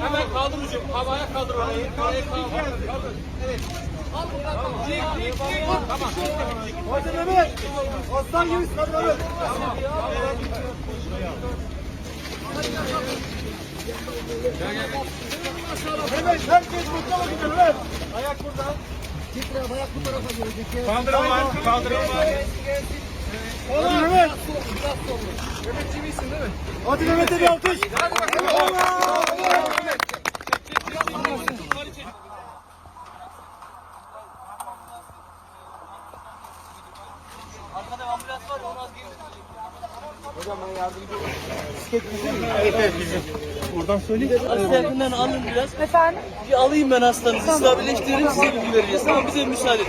Hemen kaldır hocam. Havaya kaldır orayı. Orayı kaldır. Kaldır. Evet. Dik dik dik. Tamam. Hadi Mehmet. Aslan gibisin hadi Mehmet. Mehmet herkes mutlu olsun Mehmet. Ayak burada. Titre ayak bu tarafa gelecek. Kaldırım var. Kaldırım var. Hadi Mehmet. Mehmetciğim iyisin değil mi? Hadi Mehmet'e bir alkış. Hastaneden alın biraz. Efendim? Bir alayım ben hastanızı. Stabileştirelim size bilgi vereceğiz. Tamam bize müsaade.